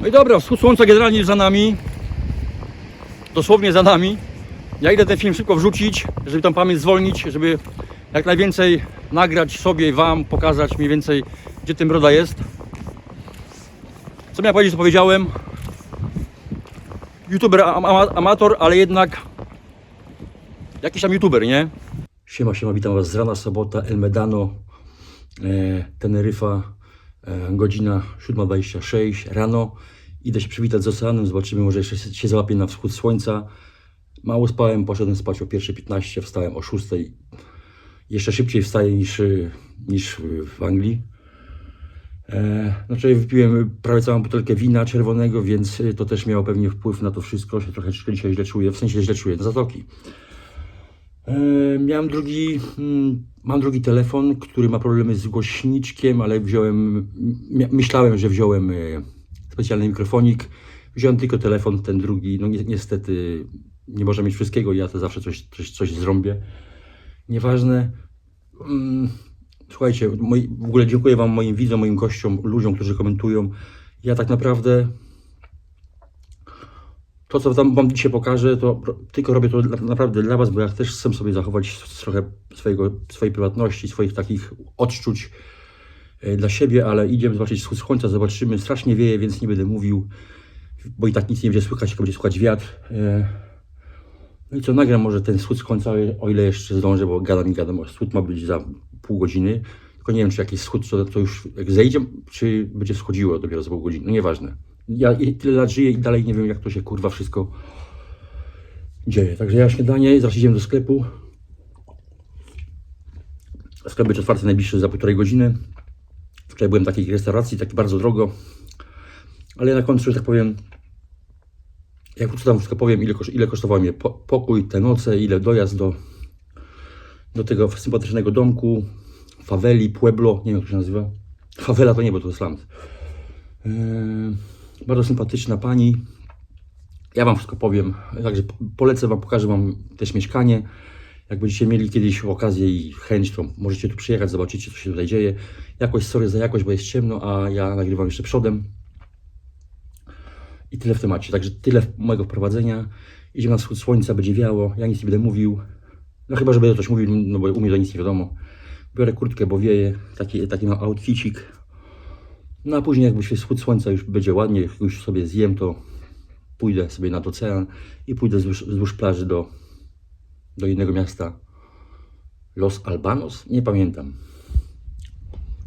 No i dobra, wschód słońca generalnie jest za nami. Dosłownie za nami. Ja idę ten film szybko wrzucić, żeby tam pamięć zwolnić, żeby jak najwięcej nagrać sobie, wam, pokazać mniej więcej, gdzie ten broda jest. Co miałem powiedzieć, to powiedziałem. YouTuber am- ama- amator, ale jednak jakiś tam YouTuber, nie? Siema, siema, witam was z rana, sobota, El Medano, e, Teneryfa, godzina 7.26 rano. Idę się przywitać z oceanem, zobaczymy, może jeszcze się- się załapię na wschód słońca. Mało spałem, poszedłem spać o 1.15, wstałem o 6.00. Jeszcze szybciej wstaję niż, niż w Anglii. E, Znaczy wypiłem prawie całą butelkę wina czerwonego, więc to też miało pewnie wpływ na to wszystko. Się trochę dzisiaj źle czuję, w sensie źle czuję, zatoki. E, Miałem drugi, mm, mam drugi telefon, który ma problemy z głośniczkiem, ale wziąłem, myślałem, że wziąłem e, specjalny mikrofonik. Wziąłem tylko telefon, ten drugi, no ni niestety nie można mieć wszystkiego, ja to zawsze coś, coś, coś zrąbię. Nieważne. Mm, Słuchajcie, w ogóle dziękuję Wam, moim widzom, moim gościom, ludziom, którzy komentują. Ja tak naprawdę to, co Wam dzisiaj pokażę, to tylko robię to naprawdę dla Was, bo ja też chcę sobie zachować trochę swojego, swojej prywatności, swoich takich odczuć e, dla siebie, ale idziemy zobaczyć wschód słońca, zobaczymy. Strasznie wieje, więc nie będę mówił, bo i tak nic nie będzie słychać, tylko będzie słychać wiatr. E, No i co, nagram może ten wschód słońca, o ile jeszcze zdążę, bo gadam i gadam, wschód ma być za pół godziny. Tylko nie wiem, czy jakiś wschód, to, to już jak zejdzie, czy będzie wschodziło dopiero za pół godziny. No nieważne. Ja tyle lat żyję i dalej nie wiem, jak to się kurwa wszystko dzieje. Także ja śniadanie, zaraz idziemy do sklepu. Sklep będzie otwarty najbliższy za półtorej godziny. Wczoraj byłem w takiej restauracji, tak bardzo drogo. Ale na końcu, że tak powiem, jak co tam wszystko powiem, ile, ile kosztował mnie po, pokój, te noce, ile dojazd do, do tego sympatycznego domku, faweli, pueblo, nie wiem jak to się nazywa. Fawela to nie, bo to jest land. Yy, bardzo sympatyczna pani. Ja Wam wszystko powiem, także po- polecę Wam, pokażę Wam też mieszkanie. Jak będziecie mieli kiedyś okazję i chęć, to możecie tu przyjechać, zobaczycie, co się tutaj dzieje. Jakość, sorry za jakość, bo jest ciemno, a ja nagrywam jeszcze przodem. I tyle w temacie. Także tyle mojego wprowadzenia. Idziemy na wschód słońca, będzie wiało. Ja nic nie będę mówił. No chyba, że będę coś mówił, no bo u mnie to nic nie wiadomo. Biorę kurtkę, bo wieje. Taki, taki mam outficik. No a później jakby się wschód słońca już będzie ładnie, jak już sobie zjem, to pójdę sobie nad ocean i pójdę wzdłuż, wzdłuż plaży do, do innego miasta. Los Albanos? Nie pamiętam.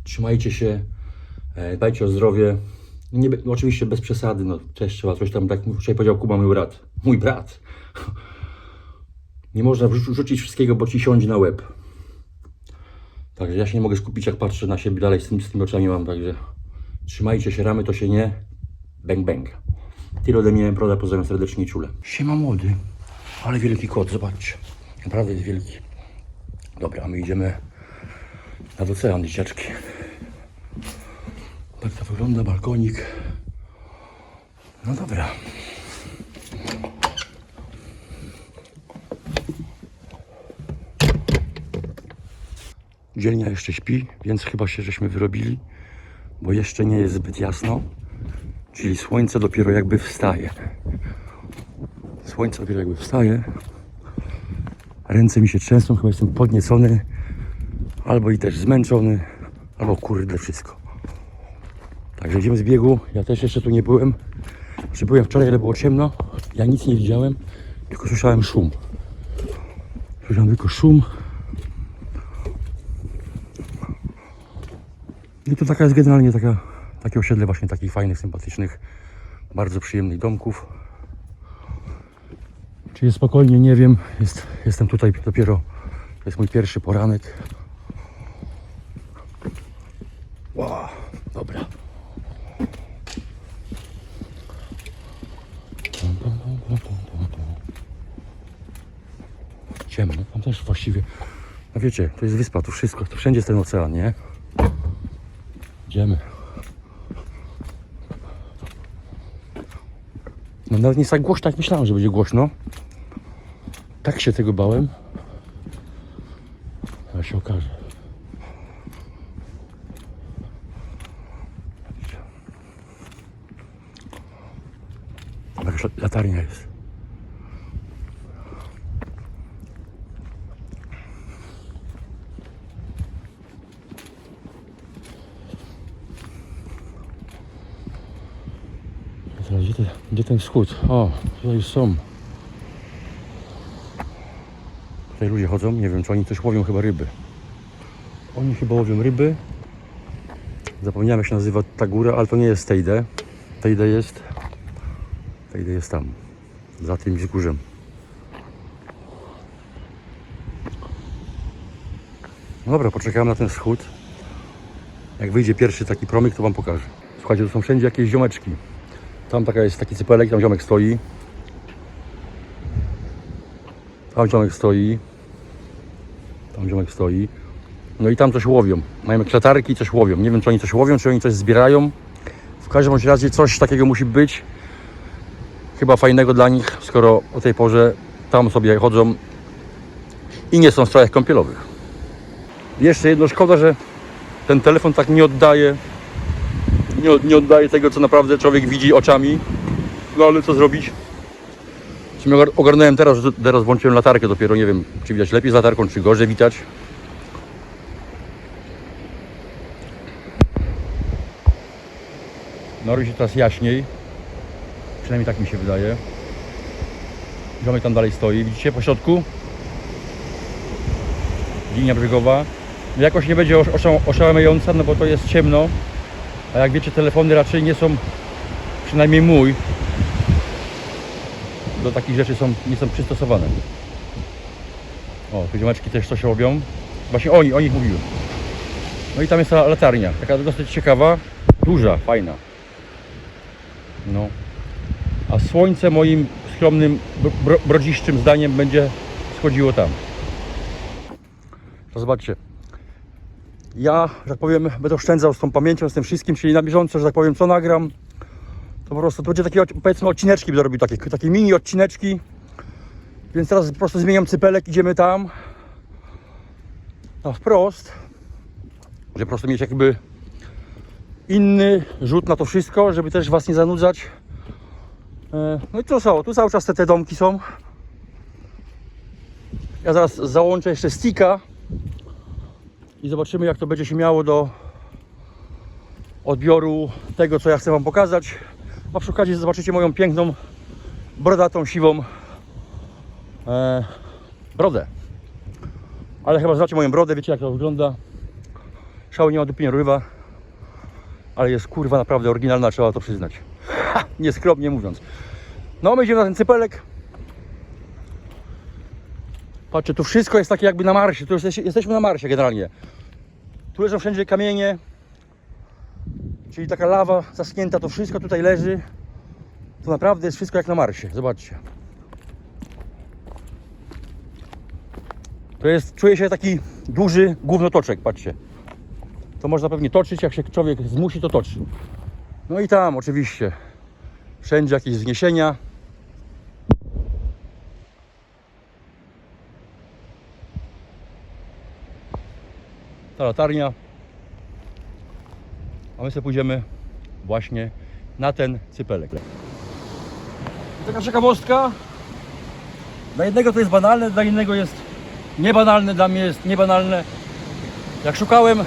Trzymajcie się, e, dbajcie o zdrowie. Nie, oczywiście bez przesady, no też trzeba coś tam, tak wczoraj powiedział Kuba, mój brat. Mój brat. Nie można rzucić wszystkiego, bo ci siądzie na łeb. Także ja się nie mogę skupić, jak patrzę na siebie dalej z, tym, z tymi oczami mam, także trzymajcie się, ramy to się nie. Bang, bang. Tyle ode mnie, prawda, pozdrawiam serdecznie czule. Siema młody, ale wielki kot, zobaczcie. Naprawdę jest wielki. Dobra, a my idziemy nad ocean, dzieciaczki. Tak to wygląda, balkonik. No dobra. Dzielnia jeszcze śpi, więc chyba się żeśmy wyrobili, bo jeszcze nie jest zbyt jasno. Czyli słońce dopiero jakby wstaje. Słońce dopiero jakby wstaje. Ręce mi się trzęsą, chyba jestem podniecony, albo i też zmęczony, albo kurde wszystko. Także idziemy z biegu. Ja też jeszcze tu nie byłem. Czy byłem wczoraj, ale było ciemno. Ja nic nie widziałem, tylko słyszałem szum. Słyszałem tylko szum. I to taka jest generalnie taka, takie osiedle właśnie takich fajnych, sympatycznych, bardzo przyjemnych domków. Czy jest spokojnie? Nie wiem. Jest, jestem tutaj dopiero, to jest mój pierwszy poranek. Wow, dobra. Ciemno, tam też właściwie. No wiecie, to jest wyspa, tu wszystko, to wszędzie jest ten ocean, nie? Idziemy. No nawet nie jest tak głośno, jak myślałem, że będzie głośno. Tak się tego bałem. A się okaże. Jakaś latarnia jest. Teraz, Gdzie, te, gdzie ten wschód? O, tutaj już są. Tutaj ludzie chodzą, nie wiem czy oni coś łowią chyba ryby. Oni chyba łowią ryby. Zapomniałem jak się nazywa ta góra, ale to nie jest Tejde. Tejde jest. Tejde jest tam. Za tym wzgórzem. Dobra, poczekamy na ten wschód. Jak wyjdzie pierwszy taki promyk, to wam pokażę. Słuchajcie, to są wszędzie jakieś ziomeczki. Tam taka jest taki cypelek, tam ziomek stoi. Tam ziomek stoi. Tam ziomek stoi. No i tam coś łowią. Mają jakieś latarki i coś łowią. Nie wiem, czy oni coś łowią, czy oni coś zbierają. W każdym razie coś takiego musi być. Chyba fajnego dla nich, skoro o tej porze tam sobie chodzą i nie są w strojach kąpielowych. Jeszcze jedno, szkoda, że ten telefon tak nie oddaje nie, nie oddaje tego, co naprawdę człowiek widzi oczami. No ale co zrobić? Ogarnąłem teraz, że teraz włączyłem latarkę dopiero, nie wiem, czy widać lepiej z latarką, czy gorzej widać. No robi się teraz jaśniej. Przynajmniej tak mi się wydaje. Ziomek tam dalej stoi. Widzicie po środku? Linia brzegowa. No Jakoś nie będzie osz- osza- oszałamiająca, no bo to jest ciemno. A jak wiecie, telefony raczej nie są, przynajmniej mój, do takich rzeczy są, nie są przystosowane. O, tu ziomeczki też coś robią. Właśnie oni, o nich mówiłem. No i tam jest ta latarnia, taka dosyć ciekawa, duża, fajna. No. A słońce moim skromnym, bro- bro, brodziszczym zdaniem będzie schodziło tam. To zobaczcie, ja, że tak powiem, będę oszczędzał z tą pamięcią, z tym wszystkim, czyli na bieżąco, że tak powiem, co nagram, to po prostu to będzie takie, powiedzmy, odcineczki będę robił, takie, takie mini odcineczki, więc teraz po prostu zmieniam cypelek, idziemy tam, na wprost, żeby po prostu mieć jakby inny rzut na to wszystko, żeby też Was nie zanudzać. E, No i co są? Tu cały czas te, te domki są. Ja zaraz załączę jeszcze sticka, i zobaczymy jak to będzie się miało do odbioru tego co ja chcę Wam pokazać. A przy okazji zobaczycie moją piękną brodatą, siwą e, brodę. Ale chyba znacie moją brodę, wiecie jak to wygląda. Szału nie ma dupy nie rywa ale jest kurwa naprawdę oryginalna, trzeba to przyznać. Ha, nieskromnie mówiąc. No my idziemy na ten cypelek Patrzcie, tu wszystko jest takie jakby na Marsie. Tu jesteś, jesteśmy na Marsie generalnie. Tu leżą wszędzie kamienie, czyli taka lawa zaschnięta, to wszystko tutaj leży. To naprawdę jest wszystko jak na Marsie. Zobaczcie. To jest, czuje się taki duży głównotoczek, patrzcie. To można pewnie toczyć, jak się człowiek zmusi, to toczy. No i tam oczywiście wszędzie jakieś wzniesienia. Ta latarnia. A my sobie pójdziemy właśnie na ten cypelek. Taka ciekawostka. Dla jednego to jest banalne, dla innego jest niebanalne, dla mnie jest niebanalne. Jak szukałem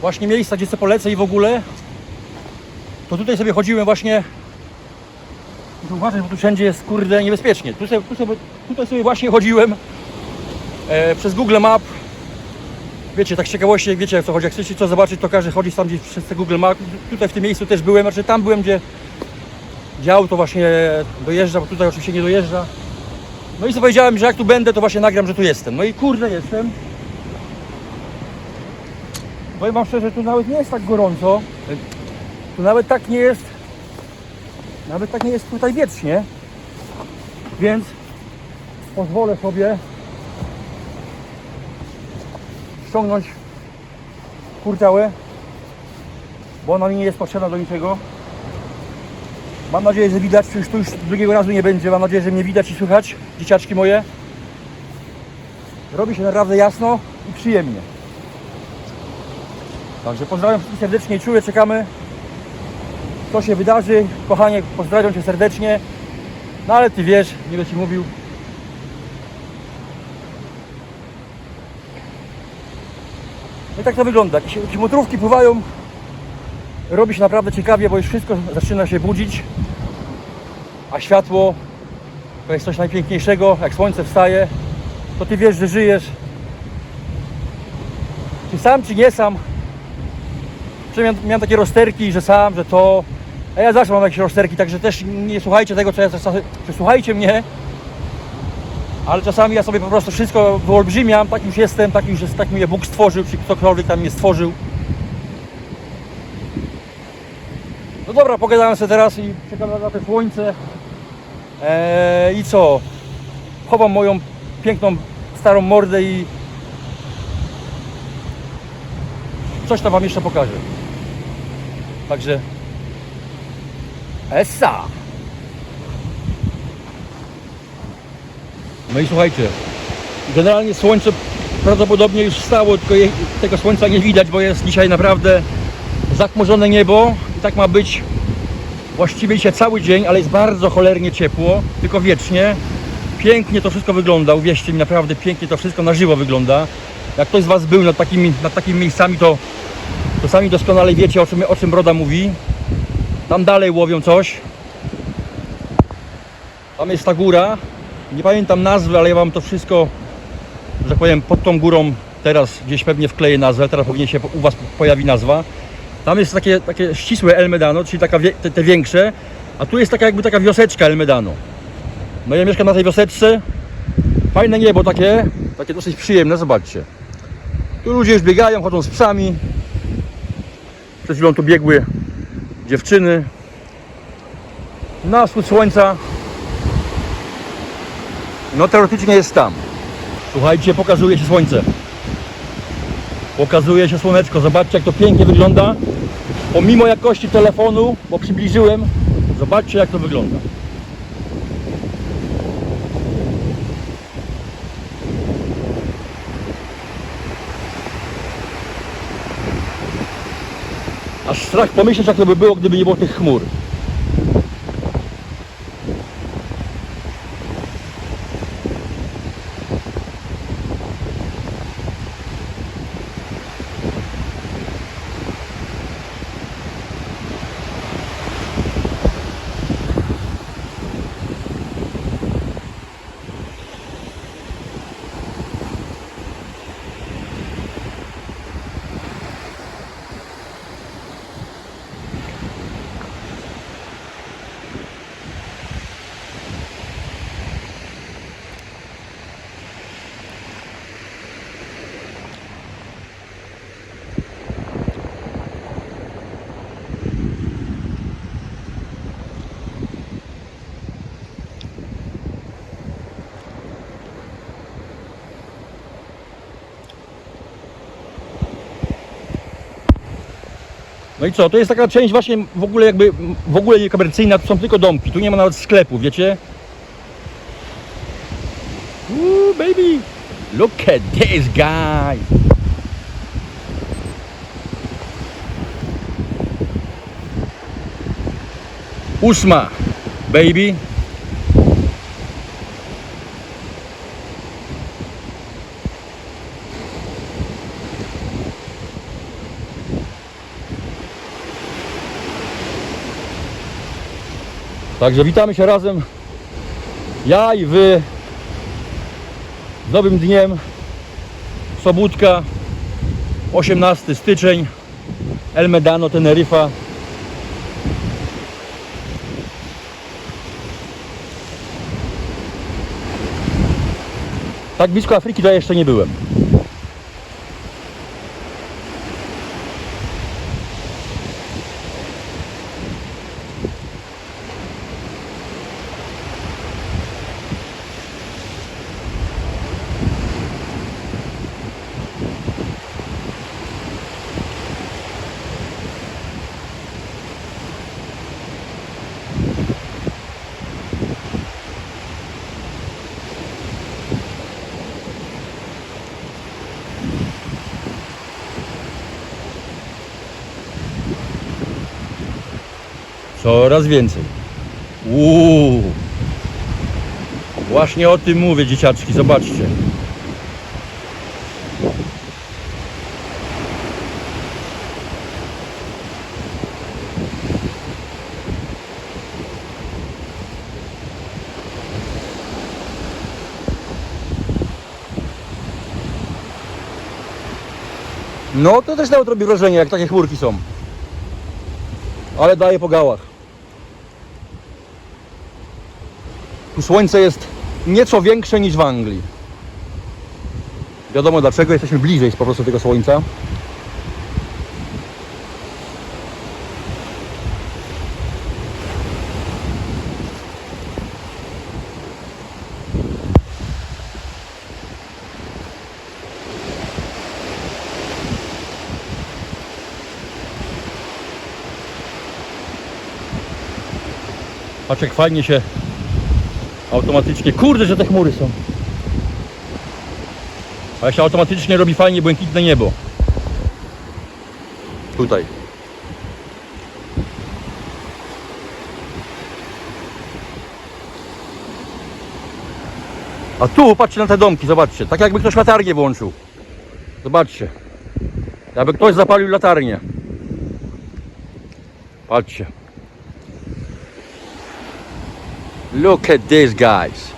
właśnie miejsca, gdzie sobie polecę i w ogóle, to tutaj sobie chodziłem właśnie. Tu uważaj, bo tu wszędzie jest kurde niebezpiecznie. Tu sobie, tutaj sobie właśnie chodziłem e, przez Google Map Wiecie, tak z ciekawości, wiecie jak co chodzi, jak chcecie co zobaczyć, to każdy chodzi tam gdzieś przez te Google Maps. Tutaj w tym miejscu też byłem, znaczy tam byłem, gdzie, gdzie auto właśnie dojeżdża, bo tutaj oczywiście nie dojeżdża. No i sobie powiedziałem, że jak tu będę, to właśnie nagram, że tu jestem. No i kurde jestem. Powiem wam szczerze, tu nawet nie jest tak gorąco. Tu nawet tak nie jest. Nawet tak nie jest tutaj wietrznie. Więc pozwolę sobie ściągnąć kurtałę, bo ona mi nie jest potrzebna do niczego. Mam nadzieję, że widać, już tu już drugiego razu nie będzie. Mam nadzieję, że mnie widać i słychać, dzieciaczki moje. Robi się naprawdę jasno i przyjemnie. Także pozdrawiam wszystkich serdecznie i czuję, czekamy co się wydarzy. Kochanie, pozdrawiam Cię serdecznie. No ale Ty wiesz, nie będę Ci mówił. Tak to wygląda. Jakieś, jakieś pływają. Robi się naprawdę ciekawie, bo już wszystko zaczyna się budzić. A światło to jest coś najpiękniejszego. Jak słońce wstaje, to Ty wiesz, że żyjesz. Czy sam, czy nie sam. Że miałem, miałem takie rozterki, że sam, że to. A ja zawsze mam jakieś rozterki, także też nie słuchajcie tego, co ja. Czy słuchajcie mnie. Ale czasami ja sobie po prostu wszystko wyolbrzymiam, tak już jestem, tak już jest, tak mnie Bóg stworzył, czy ktokolwiek tam mnie stworzył. No dobra, pogadałem sobie teraz i czekam na te słońce. Eee, I co? Chowam moją piękną, starą mordę i coś tam Wam jeszcze pokażę. Także Essa! No i słuchajcie, generalnie słońce prawdopodobnie już wstało, tylko je, tego słońca nie widać, bo jest dzisiaj naprawdę zachmurzone niebo i tak ma być właściwie dzisiaj cały dzień, ale jest bardzo cholernie ciepło, tylko wiecznie. Pięknie to wszystko wygląda, uwierzcie mi, naprawdę pięknie to wszystko na żywo wygląda. Jak ktoś z Was był nad takimi, nad takimi miejscami, to, to sami doskonale wiecie, o czym, o czym Broda mówi. Tam dalej łowią coś. Tam jest ta góra. Nie pamiętam nazwy, ale ja Wam to wszystko, że tak powiem, pod tą górą teraz gdzieś pewnie wkleję nazwę, teraz pewnie się u Was pojawi nazwa. Tam jest takie, takie ścisłe El Medano, czyli taka, wie- te, te większe, a tu jest taka jakby taka wioseczka El Medano. No ja mieszkam na tej wioseczce. Fajne niebo takie, takie dosyć przyjemne, zobaczcie. Tu ludzie już biegają, chodzą z psami. Przed chwilą tu biegły dziewczyny. Na wschód słońca. No teoretycznie jest tam. Słuchajcie, pokazuje się słońce. Pokazuje się słoneczko. Zobaczcie jak to pięknie wygląda. Pomimo jakości telefonu, bo przybliżyłem, zobaczcie jak to wygląda. Aż strach pomyśleć jak to by było, gdyby nie było tych chmur. No i co, to jest taka część właśnie w ogóle jakby, w ogóle niekomercyjna, tu są tylko domki, tu nie ma nawet sklepu, wiecie? Ooh, baby, look at this guy. Ósma, baby. Także witamy się razem. Ja i wy. Z nowym dniem. Sobótka. 18 styczeń. El Medano, Teneryfa. Tak blisko Afryki to ja jeszcze nie byłem. Coraz więcej. Uuu. Właśnie o tym mówię, dzieciaczki, zobaczcie. No to też nawet robi wrażenie, jak takie chmurki są. Ale daje po gałach. Tu słońce jest nieco większe niż w Anglii. Wiadomo dlaczego, jesteśmy bliżej po prostu tego słońca. Patrz jak fajnie się automatycznie. Kurde, że te chmury są. Ale się automatycznie robi fajnie błękitne niebo. Tutaj. A tu patrzcie na te domki, zobaczcie. Tak jakby ktoś latarnię włączył. Zobaczcie. Jakby ktoś zapalił latarnię. Patrzcie. Look at this, guys.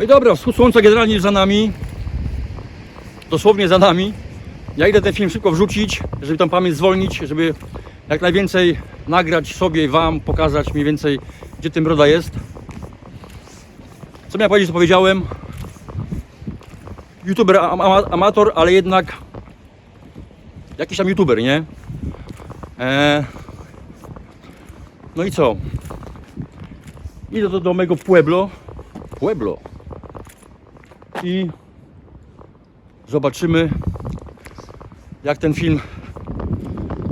No i dobra, wschód słońca generalnie jest za nami. Dosłownie za nami. Ja idę ten film szybko wrzucić, żeby tam pamięć zwolnić, żeby jak najwięcej nagrać sobie i wam, pokazać mniej więcej, gdzie ten broda jest. Co miałem powiedzieć, to powiedziałem. YouTuber am- ama- amator, ale jednak jakiś tam YouTuber, nie? Eee, no i co? Idę do, do mego Pueblo. Pueblo. I zobaczymy, jak ten film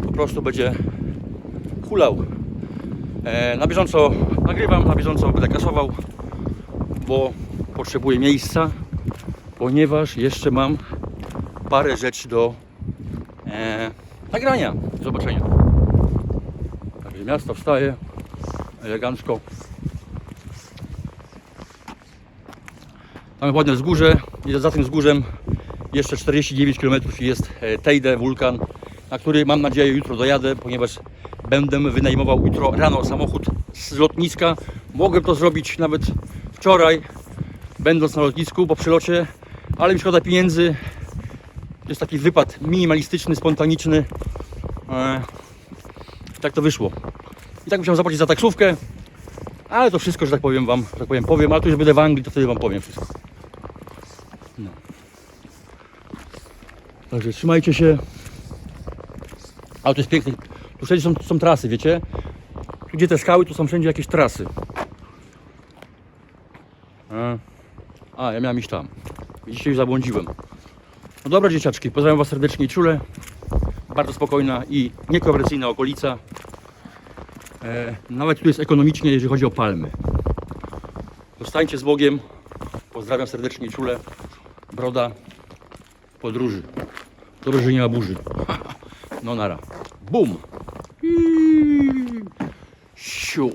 po prostu będzie hulał. E, na bieżąco nagrywam, na bieżąco będę kasował, bo potrzebuję miejsca, ponieważ jeszcze mam parę rzeczy do e, nagrania. Zobaczenia. Także miasto wstaje elegancko. Mamy ładne wzgórze i za tym wzgórzem jeszcze 49 km jest e, Tejde, wulkan, na który mam nadzieję jutro dojadę, ponieważ będę wynajmował jutro rano samochód z lotniska. Mogłem to zrobić nawet wczoraj, będąc na lotnisku po przylocie, ale mi szkoda pieniędzy. Jest taki wypad minimalistyczny, spontaniczny. E, tak to wyszło. I tak musiałem zapłacić za taksówkę, ale to wszystko, że tak powiem wam, że tak powiem, powiem, ale tu już będę w Anglii, to wtedy wam powiem wszystko. Także trzymajcie się. Ale to jest piękne. Tu wszędzie są, są trasy, wiecie? Gdzie te skały, tu są wszędzie jakieś trasy. A, ja miałem iść tam. Już zabłądziłem. No dobra dzieciaczki, pozdrawiam was serdecznie i czule. Bardzo spokojna i niekomercyjna okolica. E, nawet tu jest ekonomicznie, jeżeli chodzi o palmy. Zostańcie z Bogiem. Pozdrawiam serdecznie i czule. Broda podróży. Dobrze, że nie ma burzy. No nara. Bum. Siu.